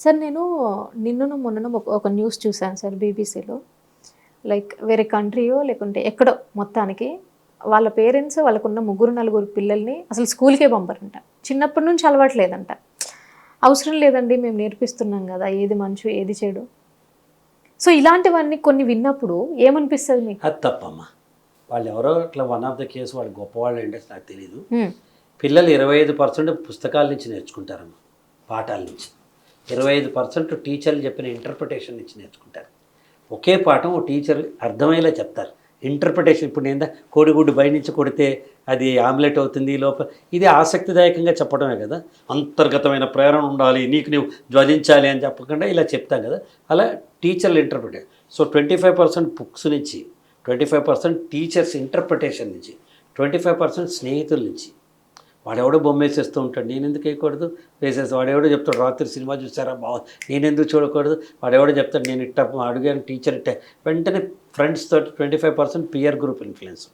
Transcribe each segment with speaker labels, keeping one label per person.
Speaker 1: Sir నేను నిన్నను మొన్నను ఒక- ఒక న్యూస్ చూశాను సార్ బీబీసీలో లైక్ వేరే కంట్రీయో లేకుంటే ఎక్కడో మొత్తానికి వాళ్ళ పేరెంట్స్ వాళ్ళకున్న ముగ్గురు నలుగురు పిల్లల్ని అసలు స్కూల్కే పంపరంట. చిన్నప్పటి నుంచి అలవాట్లేదంట అవసరం లేదండి మేము నేర్పిస్తున్నాం కదా ఏది మంచు ఏది చెడు. సో ఇలాంటివన్నీ కొన్ని విన్నప్పుడు ఏమనిపిస్తుంది మీకు?
Speaker 2: అది తప్పమ్మా. వాళ్ళు ఎవరో అట్లా వన్ ఆఫ్ ద కేసు వాళ్ళు గొప్పవాళ్ళు అంటే నాకు తెలియదు. పిల్లలు ఇరవై ఐదు పర్సెంట్ పుస్తకాల నుంచి నేర్చుకుంటారమ్మా పాఠాల నుంచి. ఇరవై ఐదు పర్సెంట్ టీచర్లు చెప్పిన ఇంటర్ప్రిటేషన్ నుంచి నేర్చుకుంటారు. ఒకే పాఠం ఓ టీచర్ అర్థమయ్యేలా చెప్తారు. ఇంటర్ప్రిటేషన్ ఇప్పుడు నేను కోడిగుడ్డు బయట నుంచి కొడితే అది ఆమ్లెట్ అవుతుంది లోపల ఇది ఆసక్తిదాయకంగా చెప్పడమే కదా. అంతర్గతమైన ప్రేరణ ఉండాలి నీకు నువ్వు జ్వలించాలి అని చెప్పకుండా ఇలా చెప్తాం కదా. అలా టీచర్లు interpretation so twenty five percent books నుంచి twenty five percent teachers interpretation నుంచి ట్వంటీ ఫైవ్ పర్సెంట్ స్నేహితుల నుంచి వాడెవడో బొమ్మ వేసేస్తూ ఉంటాడు. నేను ఎందుకు వేయకూడదు? వేసేసి వాడెవడో చెప్తాడు రాత్రి సినిమా చూసారా? బాగా నేను ఎందుకు చూడకూడదు? వాడెవడో చెప్తాడు నేను ఇట్ట అడిగాను టీచర్ ఇట్ట వెంటనే ఫ్రెండ్స్ తోటి twenty five percent peer group influence.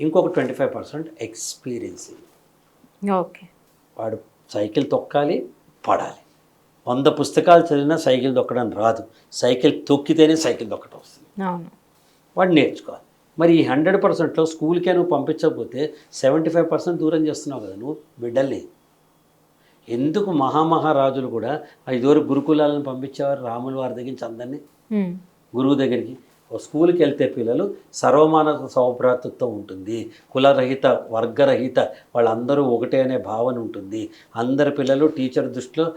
Speaker 2: ఇంకొక twenty five percent experience.
Speaker 1: Okay.
Speaker 2: వాడు సైకిల్ తొక్కాలి పడాలి. వంద పుస్తకాలు చదివినా సైకిల్ తొక్కడం రాదు. సైకిల్ తొక్కితేనే సైకిల్ తొక్కడం వస్తుంది.
Speaker 1: అవును.
Speaker 2: వాడు నేర్చుకోవాలి. మరి ఈ హండ్రెడ్ పర్సెంట్లో స్కూల్కే నువ్వు పంపించకపోతే సెవెంటీ ఫైవ్ పర్సెంట్ దూరం చేస్తున్నావు కదా నువ్వు బిడ్డల్ని. ఎందుకు మహామహారాజులు కూడా ఐదుగురు గురుకులాలను పంపించేవారు రాముల వారి దగ్గర నుంచి అందరినీ. గురువు దగ్గరికి. స్కూల్కి వెళ్తే పిల్లలు సర్వమాన సౌభ్రాతృత్వం ఉంటుంది. కులరహిత వర్గరహిత వాళ్ళందరూ ఒకటే అనే భావన ఉంటుంది. అందరి పిల్లలు టీచర్ దృష్టిలో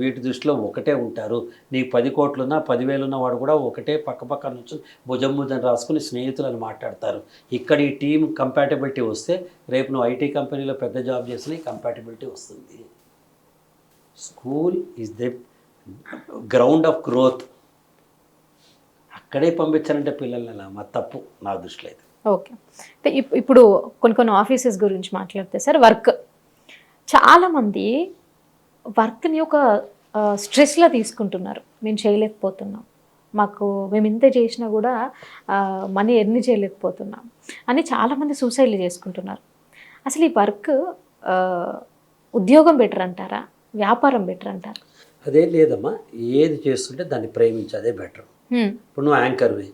Speaker 2: వీటి దృష్టిలో ఒకటే ఉంటారు. నీకు పది కోట్లున్నా పదివేలున్న వాడు కూడా ఒకటే పక్కపక్క నుంచి భుజం భుజం రాసుకుని స్నేహితులను మాట్లాడతారు. ఇక్కడ ఈ టీం కంపాటబిలిటీ వస్తే రేపు నువ్వు ఐటీ కంపెనీలో పెద్ద జాబ్ చేసిన కంపాటబిలిటీ వస్తుంది. School is the ground of growth అక్కడే పంపించాలంటే పిల్లల్ని? అలా మా తప్పు నా దృష్టిలో అయితే.
Speaker 1: ఓకే. అంటే ఇప్- ఇప్పుడు కొన్ని కొన్ని ఆఫీసెస్ గురించి మాట్లాడితే సార్ వర్క్. చాలామంది వర్క్ని ఒక స్ట్రెస్లా తీసుకుంటున్నారు. మేము చేయలేకపోతున్నాం. మాకు మేము ఇంత చేసినా కూడా మనీ ఎర్న్ చేయలేకపోతున్నాం. అని చాలామంది సూసైడ్లు చేసుకుంటున్నారు. అసలు ఈ వర్క్ ఉద్యోగం బెటర్ అంటారా? వ్యాపారం బెటర్ అంటారా?
Speaker 2: అదే లేదమ్మా. ఏది చేస్తుంటే దాన్ని ప్రేమించి అదే బెటర్. ఇప్పుడు నువ్వు యాంకర్వి.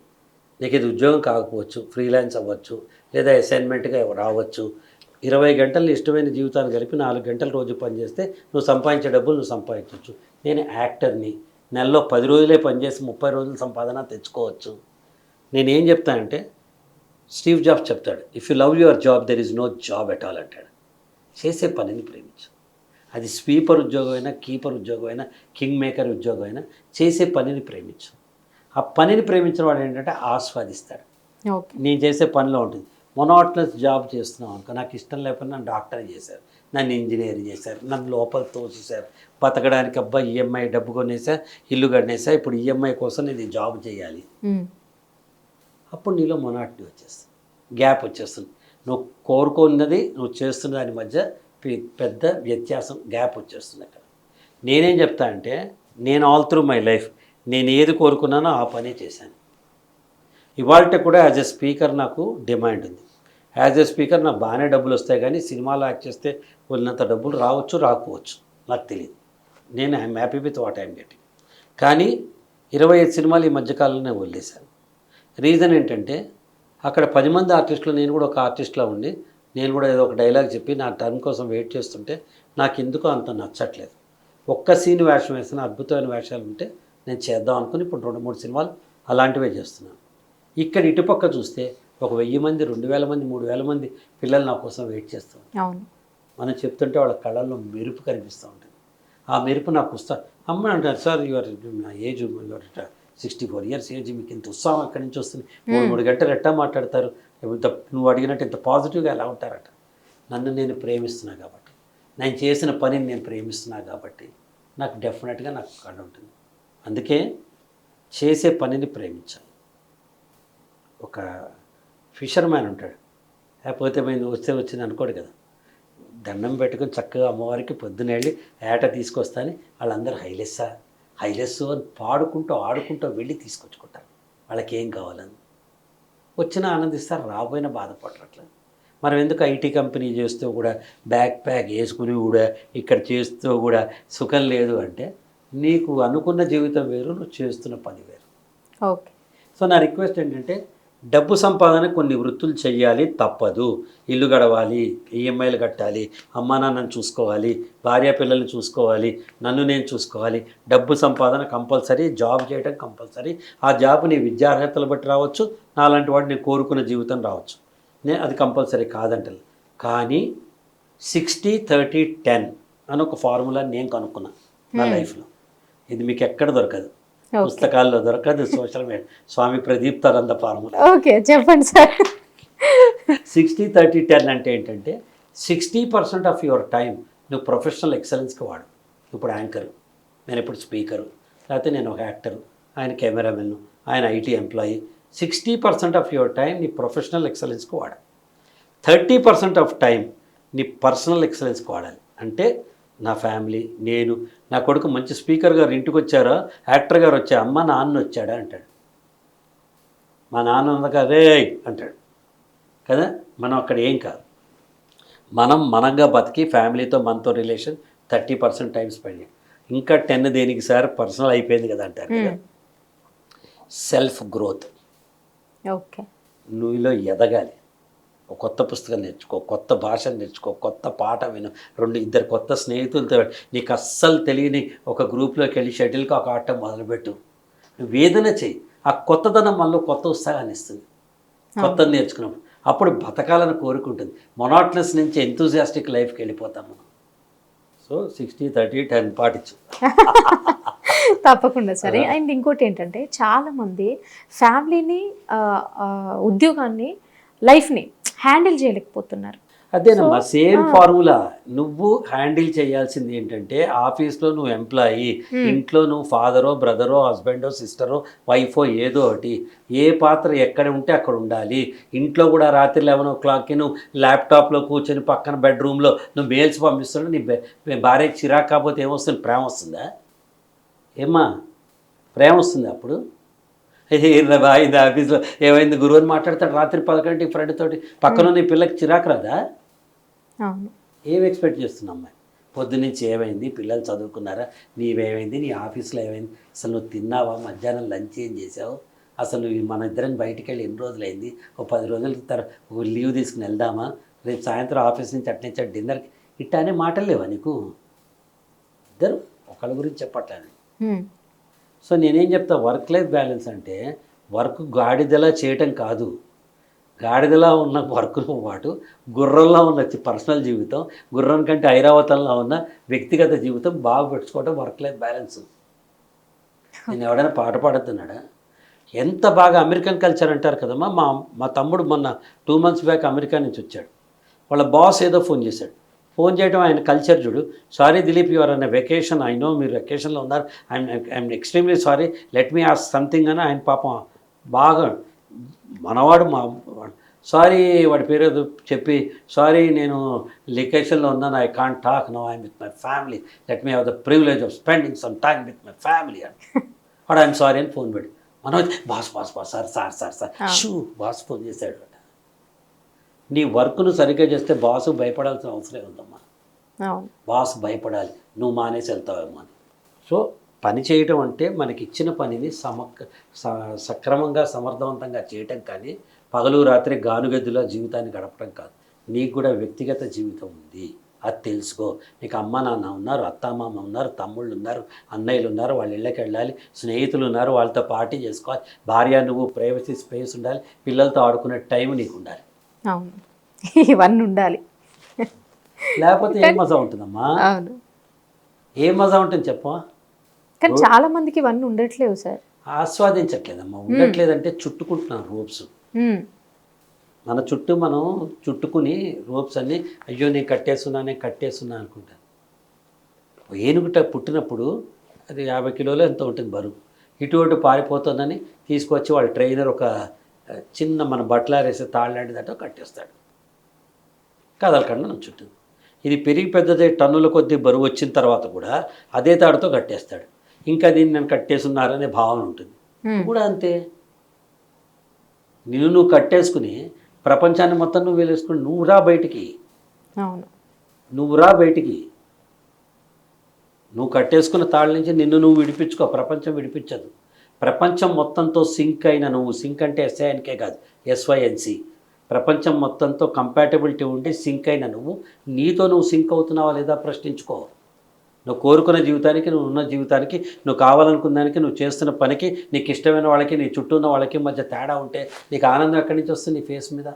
Speaker 2: నీకు ఇది ఉద్యోగం కాకపోవచ్చు ఫ్రీలాన్స్ అవ్వచ్చు లేదా అసైన్మెంట్గా రావచ్చు. ఇరవై గంటలు ఇష్టమైన జీవితాన్ని కలిపి నాలుగు గంటలు రోజు పనిచేస్తే నువ్వు సంపాదించే డబ్బులు నువ్వు సంపాదించవచ్చు. నేను యాక్టర్ని. నెలలో పది రోజులే పనిచేసి ముప్పై రోజుల సంపాదన తెచ్చుకోవచ్చు. నేనేం చెప్తానంటే స్టీవ్ జాబ్స్ చెప్తాడు if you love your job there is no job at all అంటాడు. చేసే పనిని ప్రేమించు. అది స్వీపర్ ఉద్యోగం అయినా కీపర్ ఉద్యోగం అయినా కింగ్ మేకర్ ఉద్యోగం అయినా చేసే పనిని ప్రేమించు. ఆ పనిని ప్రేమించిన వాడు ఏంటంటే ఆస్వాదిస్తాడు. నేను చేసే పనిలో ఉంటుంది. మొనాట్లెస్ జాబ్ చేస్తున్నాం అనుకో నాకు ఇష్టం లేకపోతే నన్ను డాక్టర్ చేశారు. నన్ను ఇంజనీర్ చేశారు. నన్ను లోపల తోసేశారు. బతకడానికి అబ్బాయి ఈఎంఐ డబ్బు కొనేసా ఇల్లు కట్టేసా ఇప్పుడు ఈఎంఐ కోసం నేను జాబ్ చేయాలి. అప్పుడు నీలో మొనాటిని వచ్చేస్తుంది. గ్యాప్ వచ్చేస్తుంది. నువ్వు కోరుకున్నది నువ్వు చేస్తున్న దాని మధ్య పెద్ద వ్యత్యాసం గ్యాప్ వచ్చేస్తుంది అక్కడ. నేనేం చెప్తా అంటే నేను ఆల్ త్రూ మై లైఫ్ నేను ఏది కోరుకున్నానో ఆ పనే చేశాను. ఇవాళ కూడా యాజ్ ఎ స్పీకర్ నాకు డిమాండ్ ఉంది. యాజ్ ఎ స్పీకర్ నాకు బాగానే డబ్బులు వస్తాయి కానీ సినిమాలో యాక్ట్ చేస్తే ఉన్నంత డబ్బులు రావచ్చు రాకపోవచ్చు. నాకు తెలియదు నేను I'm happy with what I'm getting కానీ ఇరవై ఐదు సినిమాలు ఈ మధ్యకాలంలో వదిలేశాను. రీజన్ ఏంటంటే అక్కడ పది మంది ఆర్టిస్టులు నేను కూడా ఒక ఆర్టిస్ట్లా ఉండి నేను కూడా ఏదో ఒక డైలాగ్ చెప్పి నా టర్న్ కోసం వెయిట్ చేస్తుంటే నాకు ఎందుకో అంత నచ్చట్లేదు. ఒక్క సీన్ వేషం వేసిన అద్భుతమైన వేషాలు ఉంటే నేను చేద్దాం అనుకుని ఇప్పుడు రెండు మూడు సినిమాలు అలాంటివే చేస్తున్నాను. ఇక్కడ ఇటుపక్క చూస్తే ఒక వెయ్యి మంది రెండు వేల మంది మూడు వేల మంది పిల్లలు నా కోసం వెయిట్
Speaker 1: అవును.
Speaker 2: మనం చెప్తుంటే వాళ్ళ కళ్ళల్లో మెరుపు కనిపిస్తూ ఉంటుంది. ఆ మెరుపు నాకు వస్తా అమ్మ అంటారు sir your age your sixty four years age మీకు ఇంత ఉత్సాహం ఎక్కడి నుంచి వస్తుంది? మూడు మూడు గంటలు ఎట్టా మాట్లాడతారు? ఇంత నువ్వు అడిగినట్టు ఇంత పాజిటివ్గా ఎలా ఉంటారట? నన్ను నేను ప్రేమిస్తున్నా కాబట్టి నేను చేసిన పనిని నేను ప్రేమిస్తున్నా కాబట్టి నాకు డెఫినెట్గా నాకు కళ ఉంటుంది. అందుకే చేసే పనిని ప్రేమించాలి. ఒక ఫిషర్ మ్యాన్ ఉంటాడు. లేకపోతే మేము వస్తే వచ్చింది అనుకోడు కదా. దండం పెట్టుకొని చక్కగా అమ్మవారికి పొద్దున వెళ్ళి ఏట తీసుకొస్తాని వాళ్ళందరూ హైలెస్సా? హైలెస్సు అని పాడుకుంటూ ఆడుకుంటూ వెళ్ళి తీసుకొచ్చుకుంటారు. వాళ్ళకి ఏం కావాలని. వచ్చిన ఆనందిస్తారు రాబోయిన బాధపడరు అట్లా. మనం ఎందుకు ఐటీ కంపెనీ చేస్తూ కూడా బ్యాక్ ప్యాక్ వేసుకుని కూడా ఇక్కడ చేస్తూ కూడా సుఖం లేదు అంటే నీకు అనుకున్న జీవితం వేరు నువ్వు చేస్తున్న పని వేరు.
Speaker 1: ఓకే.
Speaker 2: సో నా రిక్వెస్ట్ ఏంటంటే డబ్బు సంపాదన కొన్ని వృత్తులు చేయాలి తప్పదు. ఇల్లు గడవాలి ఈఎంఐలు కట్టాలి అమ్మా నాన్నని చూసుకోవాలి భార్య పిల్లల్ని చూసుకోవాలి నన్ను నేను చూసుకోవాలి. డబ్బు సంపాదన కంపల్సరీ జాబ్ చేయడం కంపల్సరీ. ఆ జాబ్ నీ విద్యార్హతలు బట్టి రావచ్చు నాలాంటి వాడు నేను కోరుకున్న జీవితం రావచ్చు. నేను అది కంపల్సరీ కాదంటలే. కానీ సిక్స్టీ థర్టీ టెన్ అని ఒక ఫార్ములా నేను కనుక్కున్నా నా లైఫ్లో. ఇది మీకు ఎక్కడ దొరకదు. పుస్తకాల్లో దొరకదు సోషల్ మీడియా. స్వామి ప్రదీప్ తరంద ఫార్ములా.
Speaker 1: ఓకే చెప్పండి సార్.
Speaker 2: సిక్స్టీ థర్టీ టెన్ అంటే ఏంటంటే sixty percent of your time నువ్వు ప్రొఫెషనల్ ఎక్సలెన్స్కి వాడు. ఇప్పుడు యాంకరు నేను ఇప్పుడు స్పీకరు లేకపోతే నేను ఒక యాక్టరు ఆయన కెమెరామెన్ ఆయన IT employee. Sixty percent of your time నీ ప్రొఫెషనల్ ఎక్సలెన్స్కి వాడు థర్టీ పర్సెంట్ ఆఫ్ టైం నీ పర్సనల్ ఎక్సలెన్స్కి వాడాలి. అంటే నా ఫ్యామిలీ నేను నా కొడుకు మంచి స్పీకర్ గారు ఇంటికి వచ్చారో? యాక్టర్ గారు వచ్చా? అమ్మ నాన్న వచ్చాడా? అంటాడు. మా నాన్న ఉన్నగా రే అంటాడు. కదా? మనం అక్కడ ఏం కాదు. మనం మనంగా బతికి ఫ్యామిలీతో మనతో relation thirty percent time spend ఇంకా టెన్ దేనికి సార్? పర్సనల్ అయిపోయింది కదా అంటారు కదా. Self growth.
Speaker 1: ఓకే.
Speaker 2: నువ్వులో ఎదగాలి. ఒక కొత్త పుస్తకం నేర్చుకో కొత్త భాష నేర్చుకో కొత్త పాట విను. రెండు ఇద్దరు కొత్త స్నేహితులతో నీకు అస్సలు తెలియని ఒక గ్రూప్లోకి వెళ్ళి షటిల్కి ఒక ఆట మొదలుపెట్టు. వేదన చెయ్యి. ఆ కొత్తదనం మనలో కొత్త ఉత్సాహాన్ని ఇస్తుంది. కొత్త నేర్చుకున్నప్పుడు అప్పుడు బతకాలని కోరుకుంటుంది. మొనాట్నెస్ నుంచి ఎంతూజియాస్టిక్ లైఫ్కి వెళ్ళిపోతాం మనం. సో సిక్స్టీ థర్టీ టెన్ పాటించు.
Speaker 1: తప్పకుండా సరే. అండ్ ఇంకోటి ఏంటంటే చాలా మంది ఫ్యామిలీని ఉద్యోగాన్ని లైఫ్ని హ్యాండిల్ చేయలేకపోతున్నారు.
Speaker 2: అదేనమ్మా సేమ్ ఫార్ములా. నువ్వు హ్యాండిల్ చేయాల్సింది ఏంటంటే ఆఫీస్లో నువ్వు ఎంప్లాయీ ఇంట్లో నువ్వు ఫాదరో బ్రదరో హస్బెండో సిస్టరో వైఫో ఏదో ఒకటి ఏ పాత్ర ఎక్కడ ఉంటే అక్కడ ఉండాలి. ఇంట్లో కూడా రాత్రి లెవెన్ ఓ క్లాక్కి నువ్వు ల్యాప్టాప్లో కూర్చొని పక్కన బెడ్రూమ్లో నువ్వు మెయిల్స్ పంపిస్తున్నావు నీ భార్యకి చిరాకు కాకపోతే ఏమొస్తుంది? ప్రేమ వస్తుందా? ఏమ్మా? ప్రేమ వస్తుంది అప్పుడు? ఇది ఆఫీస్లో. ఏమైంది? గురువు అని మాట్లాడతాడు రాత్రి పదకొండింటికి ఫ్రెండ్ తోటి. పక్కన నీ పిల్లకి చిరాకు రాదా? ఏం ఎక్స్పెక్ట్ చేస్తున్నావు అమ్మాయి? పొద్దున్నుంచి ఏమైంది? పిల్లలు చదువుకున్నారా? నీవేమైంది? నీ ఆఫీస్లో ఏమైంది? అసలు నువ్వు తిన్నావా? మధ్యాహ్నం లంచ్ ఏం చేసావు? అసలు మన ఇద్దరం బయటికి వెళ్ళి ఎన్ని రోజులైంది? ఓ పది రోజుల తర్వాత లీవ్ తీసుకుని వెళ్దామా? రేపు సాయంత్రం ఆఫీస్ నుంచి అట్నుంచి అటు డిన్నర్కి. ఇట్టా అనే మాటలు లేవా నీకు? ఇద్దరు ఒకళ్ళ గురించి చెప్పట్లేదు. సో నేనేం చెప్తా వర్క్ లైఫ్ బ్యాలెన్స్ అంటే వర్క్ గాడిదలా చేయటం కాదు. గాడిదలా ఉన్న వర్క్తో పాటు గుర్రంలో ఉన్న పర్సనల్ జీవితం గుర్రం కంటే ఐరావతంలో ఉన్న వ్యక్తిగత జీవితం బాగా పెట్టుకోవడం వర్క్ లైఫ్ బ్యాలెన్స్ నేను ఎవడైనా పాట పాడుతున్నాడా ఎంత బాగా అమెరికన్ కల్చర్ అంటారు కదమ్మా మా మా తమ్ముడు మొన్న టూ మంత్స్ బ్యాక్ అమెరికా నుంచి వచ్చాడు. వాళ్ళ బాస్ ఏదో ఫోన్ చేశాడు. ఫోన్ చేయడం ఆయన కల్చర్ చూడు. సారీ దిలీప్ యువర్ అన్న వెకేషన్ ఐ నో మీరు వెకేషన్లో ఉన్నారు. I'm I'm extremely sorry let me ask something అని ఆయన పాపం బాగా మనవాడు మా సారీ వాడి పేరు ఏదో చెప్పి సారీ నేను లొకేషన్లో ఉన్నాను. I can't talk no I'm with my family let me have the privilege of spending some time with my family అని. వాడు ఐఎమ్ సారీ అని ఫోన్ పెట్టి Manoj boss boss boss sir sir sir sir. Shoe boss phone చేశాడు. నీ వర్క్ను సరిగ్గా చేస్తే boss భయపడాల్సిన అవసరం ఉందమ్మా. బాస్ భయపడాలి. నువ్వు మానేసి వెళ్తావేమో అని. సో పని చేయటం అంటే మనకి ఇచ్చిన పనిని సమక్ సక్రమంగా సమర్థవంతంగా చేయటం కానీ పగలు రాత్రి గానుగద్దులో జీవితాన్ని గడపడం కాదు. నీకు కూడా వ్యక్తిగత జీవితం ఉంది. అది తెలుసుకో. నీకు అమ్మ నాన్న ఉన్నారు అత్తమామ ఉన్నారు తమ్ముళ్ళు ఉన్నారు అన్నయ్యలు ఉన్నారు వాళ్ళ ఇళ్ళకి వెళ్ళాలి స్నేహితులు ఉన్నారు వాళ్ళతో పార్టీ చేసుకోవాలి భార్య నువ్వు ప్రైవసీ స్పేస్ ఉండాలి పిల్లలతో ఆడుకునే టైం నీకు ఉండాలి.
Speaker 1: అవును. ఇవన్నీ ఉండాలి.
Speaker 2: లేకపోతే ఏం మజా ఉంటుందమ్మా?
Speaker 1: అవును.
Speaker 2: ఏం మజా ఉంటుంది చెప్పమా
Speaker 1: కానీ చాలా మందికి ఇవన్నీ ఉండట్లేవు సార్.
Speaker 2: ఆస్వాదించట్లేదమ్మా. ఉండట్లేదంటే చుట్టుకుంటున్నాం రోప్స్. మన చుట్టూ మనం చుట్టుకుని రోప్స్ అన్ని అయ్యో నేను కట్టేస్తున్నా నేను కట్టేస్తున్నా అనుకుంటాను ఏనుగుట పుట్టినప్పుడు అది యాభై కిలోలు ఎంత ఉంటుంది బరువు? ఇటు అటు పారిపోతుందని తీసుకొచ్చి వాళ్ళ ట్రైనర్ ఒక చిన్న మన బట్టలారేసే తాళ్ళు లాంటిదట కట్టేస్తాడు. కదలకుండా చుట్టూ ఇది పెరిగి పెద్దదే టన్నుల కొద్దీ బరువు వచ్చిన తర్వాత కూడా అదే తాడుతో కట్టేస్తాడు. ఇంకా దీన్ని నేను కట్టేస్తున్నారనే భావన ఉంటుంది. కూడా అంతే. నిన్ను నువ్వు కట్టేసుకుని ప్రపంచాన్ని మొత్తం నువ్వు వెళ్ళేసుకుని నువ్వు రా బయటికి.
Speaker 1: అవును.
Speaker 2: నువ్వు రా బయటికి. నువ్వు కట్టేసుకున్న తాళ్ళ నుంచి నిన్ను నువ్వు విడిపించుకో. ప్రపంచం విడిపించదు. ప్రపంచం మొత్తంతో సింక్ అయిన నువ్వు. సింక్ అంటే ఎస్ఐఎన్కే కాదు ఎస్వైఎన్సి ప్రపంచం మొత్తంతో కంపాటబిలిటీ ఉండి సింక్ అయిన నువ్వు. నీతో నువ్వు సింక్ అవుతున్నావా లేదా ప్రశ్నించుకో. నువ్వు కోరుకున్న జీవితానికి నువ్వు ఉన్న జీవితానికి నువ్వు కావాలనుకున్న దానికి నువ్వు చేస్తున్న పనికి నీకు ఇష్టమైన వాళ్ళకి నీ చుట్టూ ఉన్న వాళ్ళకి మధ్య తేడా ఉంటే నీకు ఆనందం ఎక్కడి నుంచి వస్తుంది నీ ఫేస్ మీద?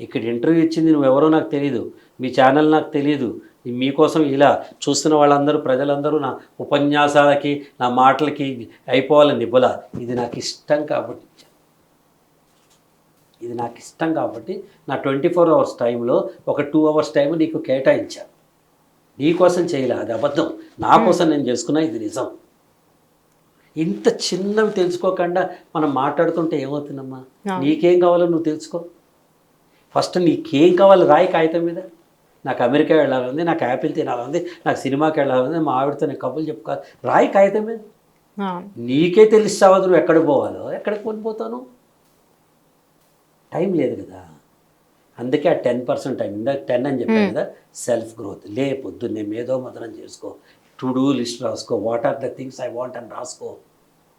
Speaker 2: ఇక్కడ ఇంటర్వ్యూ ఇచ్చింది నువ్వెవరో నాకు తెలియదు మీ ఛానల్ నాకు తెలియదు మీకోసం ఇలా చూస్తున్న వాళ్ళందరూ ప్రజలందరూ నా ఉపన్యాసాలకి నా మాటలకి అయిపోవాలని నిబ్బల. ఇది నాకు ఇష్టం కాబట్టి. ఇది నాకు ఇష్టం కాబట్టి నా ట్వంటీ ఫోర్ అవర్స్ టైంలో ఒక టూ అవర్స్ టైం నీకు కేటాయించాను నీ కోసం చేయలే అది అబద్ధం. నా కోసం నేను చేసుకున్నా ఇది నిజం. ఇంత చిన్నవి తెలుసుకోకుండా మనం మాట్లాడుతుంటే ఏమవుతుందమ్మా. నీకేం కావాలో నువ్వు తెలుసుకో. ఫస్ట్ నీకేం కావాలి రాయి కాగితం మీద. నాకు అమెరికా వెళ్ళాలని నాకు యాపిల్ తినాలని నాకు సినిమాకి వెళ్ళాలని మా ఆవిడతో నేను కబుర్లు చెప్పుకోవాలి. రాయి కాగితం మీద.
Speaker 1: అవును
Speaker 2: నీకే తెలిసావా నువ్వు ఎక్కడికి పోవాలో? ఎక్కడికి కొనిపోతాను టైం లేదు కదా. అందుకే ఆ టెన్ పర్సెంట్ టైం ఇందాక టెన్ అని చెప్పాను కదా సెల్ఫ్ గ్రోత్. లే పొద్దున్నే మేధో మదనం చేసుకో. టు డూ లిస్ట్ రాసుకో. What are the things I want అని రాసుకో.